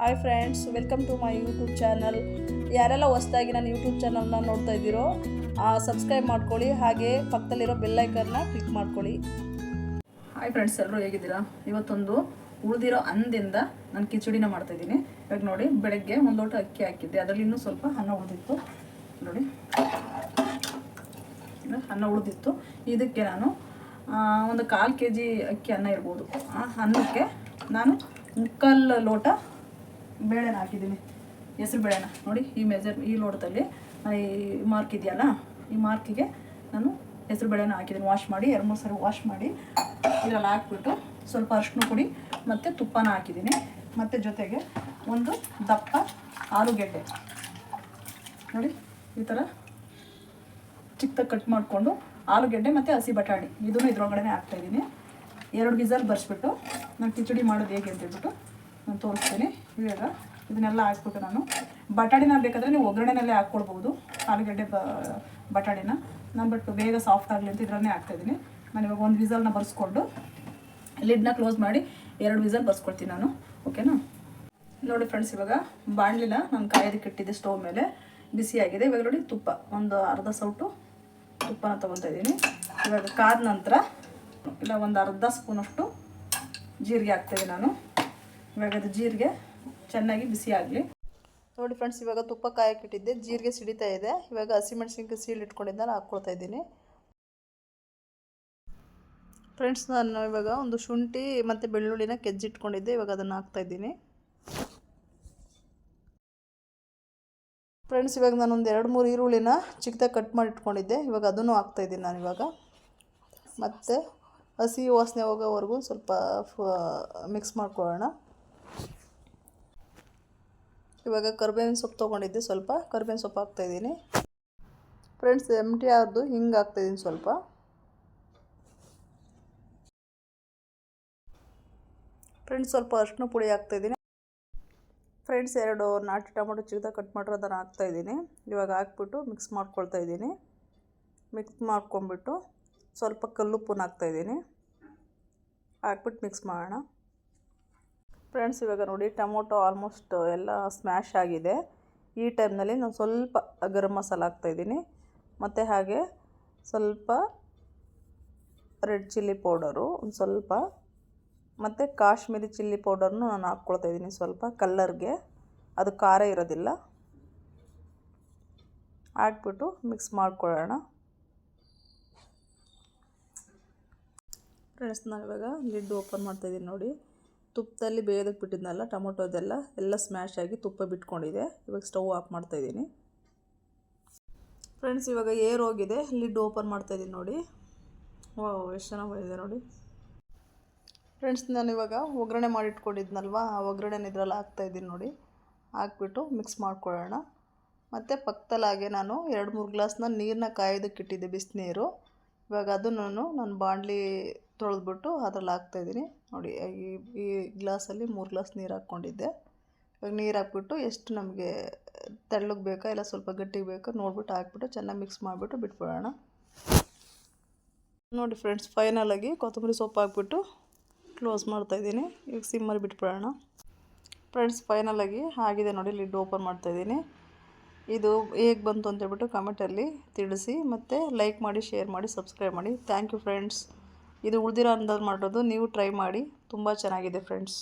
Hi friends, welcome to my YouTube channel. ಯಾರೆಲ್ಲ ಹೊಸ್ದಾಗಿ ನಾನು ಯೂಟ್ಯೂಬ್ ಚಾನಲ್ನ ನೋಡ್ತಾ ಇದ್ದೀರೋ ಸಬ್ಸ್ಕ್ರೈಬ್ ಮಾಡ್ಕೊಳ್ಳಿ, ಹಾಗೆ ಪಕ್ಕದಲ್ಲಿರೋ ಬೆಲ್ಲೈಕನ್ನ ಕ್ಲಿಕ್ ಮಾಡ್ಕೊಳ್ಳಿ. ಹಾಯ್ ಫ್ರೆಂಡ್ಸ್ ಎಲ್ಲರೂ ಹೇಗಿದ್ದೀರಾ? ಇವತ್ತೊಂದು ಉಳಿದಿರೋ ಅನ್ನದಿಂದ ನಾನು ಕಿಚಡಿನ ಮಾಡ್ತಾ ಇದ್ದೀನಿ. ಇವಾಗ ನೋಡಿ, ಬೆಳಗ್ಗೆ ಒಂದು ಲೋಟ ಅಕ್ಕಿ ಹಾಕಿದ್ದೆ. ಅದರಲ್ಲಿ ಇನ್ನೂ ಸ್ವಲ್ಪ ಅನ್ನ ಉಳಿದಿತ್ತು. ನೋಡಿ. ಅನ್ನ ಉಳಿದಿತ್ತು. ಇದಕ್ಕೆ ನಾನು ಒಂದು ಕಾಲು ಕೆ ಜಿ ಅಕ್ಕಿ ಅನ್ನ ಇರ್ಬೋದು. ಆ ಅನ್ನಕ್ಕೆ ನಾನು ಮುಕ್ಕಾಲು ಲೋಟ ಬೇಳೆನ ಹಾಕಿದ್ದೀನಿ. ಹೆಸ್ರು ಬೇಳೆನ. ನೋಡಿ, ಈ ಮೆಜರ್ ಈ ಲೋಟದಲ್ಲಿ ಈ ಮಾರ್ಕ್ ಇದೆಯಲ್ಲ, ಈ ಮಾರ್ಕಿಗೆ ನಾನು ಹೆಸ್ರು ಬೇಳೆನ ಹಾಕಿದ್ದೀನಿ. ವಾಶ್ ಮಾಡಿ, ಎರಡು, ಮೂರು ಸರಿ ವಾಶ್ ಮಾಡಿ ಇದರಲ್ಲಿ ಹಾಕ್ಬಿಟ್ಟು ಸ್ವಲ್ಪ ಅರಿಶಿನ ಪುಡಿ ಮತ್ತು ತುಪ್ಪನ ಹಾಕಿದ್ದೀನಿ. ಮತ್ತು ಜೊತೆಗೆ ಒಂದು ದಪ್ಪ ಆಲೂಗೆಡ್ಡೆ. ನೋಡಿ, ಈ ಥರ ಚಿಕ್ಕದಾಗಿ ಕಟ್ ಮಾಡಿಕೊಂಡು ಆಲೂಗೆಡ್ಡೆ ಮತ್ತು ಹಸಿ ಬಟಾಣಿ. ಇದನ್ನು ಇದ್ರೊಳಗಡೆ ಹಾಕ್ತಾಯಿದ್ದೀನಿ ಎರಡು ಗಿಸಲ್ ಬರ್ಸ್ಬಿಟ್ಟು, ನಾನು ಕಿಚಡಿ ಮಾಡೋದು ಹೇಗೆ ಅಂತ ಹೇಳ್ಬಿಟ್ಟು ನಾನು ತೋರಿಸ್ತೀನಿ ಇದನ್ನೆಲ್ಲ ಹಾಕ್ಬಿಟ್ಟು ನಾನು ಬಟಾಣಿನ ಬೇಕಾದರೆ ನೀವು ಒಗ್ಗರಣೆನಲ್ಲೇ ಹಾಕ್ಕೊಳ್ಬೋದು ಆಲೂಗಡ್ಡೆ ಬಟಾಣಿನ. ನಾನು ಬಟ್ ಬೇಗ ಸಾಫ್ಟ್ ಆಗಲಿ ಅಂತ ಇದರನ್ನೇ ಹಾಕ್ತಾಯಿದ್ದೀನಿ ನಾನು ಇವಾಗ ಒಂದು ವಿಸಲ್ನ ಬರ್ಸ್ಕೊಂಡು ಲಿಡ್ನ ಕ್ಲೋಸ್ ಮಾಡಿ ಎರಡು ವಿಸಲ್ ಬರ್ಸ್ಕೊಳ್ತೀನಿ ನಾನು. ಓಕೆನಾ ನೋಡಿ ಫ್ರೆಂಡ್ಸ್ ಇವಾಗ ಬಾಣಲಿನ ನಾನು ಕಾಯೋದಕ್ಕೆ ಇಟ್ಟಿದ್ದೆ ಸ್ಟೋವ್ ಮೇಲೆ. ಬಿಸಿಯಾಗಿದೆ ಇವಾಗ ನೋಡಿ ತುಪ್ಪ, ಒಂದು ಅರ್ಧ ಸೌಟು ತುಪ್ಪನ ತೊಗೊತಾ ಇದ್ದೀನಿ. ಇವಾಗ ಕಾದ ನಂತರ ಇಲ್ಲ, ಒಂದು ಅರ್ಧ ಸ್ಪೂನಷ್ಟು ಜೀರಿಗೆ ಹಾಕ್ತಾಯಿದ್ದೀನಿ ನಾನು. ಇವಾಗ ಅದು ಜೀರಿಗೆ ಚೆನ್ನಾಗಿ ಬಿಸಿ ಆಗಲಿ. ನೋಡಿ ಫ್ರೆಂಡ್ಸ್, ಇವಾಗ ತುಪ್ಪ ಕಾಯಕ್ಕಿಟ್ಟಿದ್ದೆ ಜೀರಿಗೆ ಸಿಡಿತಾ ಇದೆ. ಇವಾಗ ಹಸಿಮೆಣಸಿನ್ಕಾಯಿ ಸೀಲ್ ಇಟ್ಕೊಂಡಿದ್ದ. ಹಾಕ್ಕೊಳ್ತಾ ಇದ್ದೀನಿ. ಫ್ರೆಂಡ್ಸ್, ನಾನು ಇವಾಗ ಒಂದು ಶುಂಠಿ ಮತ್ತು ಬೆಳ್ಳುಳ್ಳಿನ ಕೆಜ್ಜಿಟ್ಕೊಂಡಿದ್ದೆ. ಇವಾಗ ಅದನ್ನು ಹಾಕ್ತಾ ಇದ್ದೀನಿ. ಫ್ರೆಂಡ್ಸ್, ಇವಾಗ ನಾನು ಒಂದು ಎರಡು ಮೂರು ಈರುಳ್ಳಿನ ಚಿಕ್ಕದಾಗಿ ಕಟ್ ಮಾಡಿ ಇಟ್ಕೊಂಡಿದ್ದೆ. ಇವಾಗ ಅದನ್ನು ಹಾಕ್ತಾ ಇದ್ದೀನಿ ನಾನು ಇವಾಗ. ಮತ್ತು ಹಸಿ ವಾಸನೆ ಹೋಗೋವರೆಗೂ ಸ್ವಲ್ಪ ಮಿಕ್ಸ್ ಮಾಡ್ಕೊಳ್ಳೋಣ. ಇವಾಗ ಕರ್ಬೇವಿನ ಸೊಪ್ಪು ತೊಗೊಂಡಿದ್ದೆ ಸ್ವಲ್ಪ. ಕರ್ಬೇವಿನ ಸೊಪ್ಪು ಹಾಕ್ತಾಯಿದ್ದೀನಿ ಫ್ರೆಂಡ್ಸ್ ಎಂ ಟಿ ಆರ್ದು ಹಿಂಗೆ ಹಾಕ್ತಾಯಿದ್ದೀನಿ ಸ್ವಲ್ಪ. ಫ್ರೆಂಡ್ಸ್ ಸ್ವಲ್ಪ ಅರಿಶಿನ ಪುಡಿ ಹಾಕ್ತಾಯಿದ್ದೀನಿ ಫ್ರೆಂಡ್ಸ್ ಎರಡು ನಾಟಿ ಟೊಮೊಟೊ ಚಿಕ್ಕದಾಗಿ ಕಟ್ ಮಾಡಿರೋ ಅದನ್ನು ಹಾಕ್ತಾಯಿದ್ದೀನಿ ಇವಾಗ ಹಾಕ್ಬಿಟ್ಟು ಮಿಕ್ಸ್ ಮಾಡ್ಕೊಳ್ತಾ ಇದ್ದೀನಿ. ಮಿಕ್ಸ್ ಮಾಡ್ಕೊಂಬಿಟ್ಟು ಸ್ವಲ್ಪ ಕಲ್ಲುಪ್ಪನ್ನು ಹಾಕ್ತಾಯಿದ್ದೀನಿ ಹಾಕ್ಬಿಟ್ಟು ಮಿಕ್ಸ್ ಮಾಡೋಣ. ಫ್ರೆಂಡ್ಸ್, ಇವಾಗ ನೋಡಿ ಟೊಮೊಟೊ ಆಲ್ಮೋಸ್ಟ್ ಎಲ್ಲ ಸ್ಮ್ಯಾಶ್ ಆಗಿದೆ. ಈ ಟೈಮ್ನಲ್ಲಿ ನಾನು ಸ್ವಲ್ಪ ಗರಂ ಮಸಾಲ ಹಾಕ್ತಾಯಿದ್ದೀನಿ ಮತ್ತು ಹಾಗೆ ಸ್ವಲ್ಪ ರೆಡ್ ಚಿಲ್ಲಿ ಪೌಡರು, ಒಂದು ಸ್ವಲ್ಪ. ಮತ್ತು ಕಾಶ್ಮೀರಿ ಚಿಲ್ಲಿ ಪೌಡರ್ನು ನಾನು ಹಾಕ್ಕೊಳ್ತಾ ಇದ್ದೀನಿ ಸ್ವಲ್ಪ ಕಲ್ಲರ್ಗೆ. ಅದು ಖಾರ ಇರೋದಿಲ್ಲ. ಹಾಕ್ಬಿಟ್ಟು ಮಿಕ್ಸ್ ಮಾಡ್ಕೊಳ್ಳೋಣ. ಫ್ರೆಂಡ್ಸ್ ನಾನು ಇವಾಗ ಲಿಡ್ ಓಪನ್ ಮಾಡ್ತಾಯಿದ್ದೀನಿ ನೋಡಿ. ತುಪ್ಪದಲ್ಲಿ ಬೇಯೋದಕ್ಕೆ ಬಿಟ್ಟಿದ್ನಲ್ಲ, ಟೊಮೊಟೊದೆಲ್ಲ ಎಲ್ಲ ಸ್ಮ್ಯಾಶ್ ಆಗಿ ತುಪ್ಪ ಬಿಟ್ಕೊಂಡಿದೆ. ಇವಾಗ ಸ್ಟವ್ ಆಫ್ ಮಾಡ್ತಾಯಿದ್ದೀನಿ ಫ್ರೆಂಡ್ಸ್ ಇವಾಗ ಏರ್ ಹೋಗಿದೆ. ಲಿಡ್ ಓಪನ್ ಮಾಡ್ತಾಯಿದ್ದೀನಿ ನೋಡಿ. ಓ ಎಷ್ಟು ಚೆನ್ನಾಗಿ ಬಂದಿದೆ ನೋಡಿ. ಫ್ರೆಂಡ್ಸ್ ನಾನು ಇವಾಗ ಒಗ್ಗರಣೆ ಮಾಡಿಟ್ಕೊಂಡಿದ್ನಲ್ವ? ಆ ಒಗ್ಗರಣೆ ಇದ್ರಲ್ಲಿ ಹಾಕ್ತಾಯಿದ್ದೀನಿ ನೋಡಿ. ಹಾಕ್ಬಿಟ್ಟು ಮಿಕ್ಸ್ ಮಾಡ್ಕೊಳ್ಳೋಣ. ಮತ್ತು ಪಕ್ಕದಲ್ಲಾಗೆ ನಾನು ಎರಡು ಮೂರು ಗ್ಲಾಸ್ನ ನೀರನ್ನ ಕಾಯೋದಕ್ಕೆ ಇಟ್ಟಿದ್ದೆ ಬಿಸಿನೀರು. ಇವಾಗ ಅದನ್ನು ನಾನು ಬಾಣಲಿ ತೊಳೆದ್ಬಿಟ್ಟು ಅದ್ರಲ್ಲಿ ಹಾಕ್ತಾಯಿದ್ದೀನಿ ನೋಡಿ, ಈ ಈ ಗ್ಲಾಸಲ್ಲಿ ಮೂರು ಗ್ಲಾಸ್ ನೀರು ಹಾಕ್ಕೊಂಡಿದ್ದೆ. ಇವಾಗ ನೀರು ಹಾಕ್ಬಿಟ್ಟು ಎಷ್ಟು ನಮಗೆ ತೆಳ್ಳಗೆ ಬೇಕಾ ಇಲ್ಲ ಸ್ವಲ್ಪ ಗಟ್ಟಿಗೆ ಬೇಕಾ ನೋಡ್ಬಿಟ್ಟು ಹಾಕ್ಬಿಟ್ಟು ಚೆನ್ನಾಗಿ ಮಿಕ್ಸ್ ಮಾಡಿಬಿಟ್ಟು ಬಿಟ್ಬಿಡೋಣ. ನೋಡಿ ಫ್ರೆಂಡ್ಸ್ ಫೈನಲಾಗಿ ಕೊತ್ತಂಬರಿ ಸೊಪ್ಪು ಹಾಕ್ಬಿಟ್ಟು ಕ್ಲೋಸ್ ಮಾಡ್ತಾಯಿದ್ದೀನಿ ಈಗ ಸಿಮ್ಮಲ್ಲಿ ಬಿಟ್ಬಿಡೋಣ. ಫ್ರೆಂಡ್ಸ್ ಫೈನಲಾಗಿ ಆಗಿದೆ ನೋಡಿ, ಲಿಡ್ ಓಪನ್ ಮಾಡ್ತಾಯಿದ್ದೀನಿ ಇದು ಹೇಗೆ ಬಂತು ಅಂತೇಳ್ಬಿಟ್ಟು ಕಮೆಂಟಲ್ಲಿ ತಿಳಿಸಿ ಮತ್ತು ಲೈಕ್ ಮಾಡಿ ಶೇರ್ ಮಾಡಿ ಸಬ್ಸ್ಕ್ರೈಬ್ ಮಾಡಿ. ಥ್ಯಾಂಕ್ ಯು ಫ್ರೆಂಡ್ಸ್ ಇದು ಉಳಿದಿರೋ ಅಂದಾಜು ಮಾಡೋದು ನೀವು ಟ್ರೈ ಮಾಡಿ. ತುಂಬ ಚೆನ್ನಾಗಿದೆ ಫ್ರೆಂಡ್ಸ್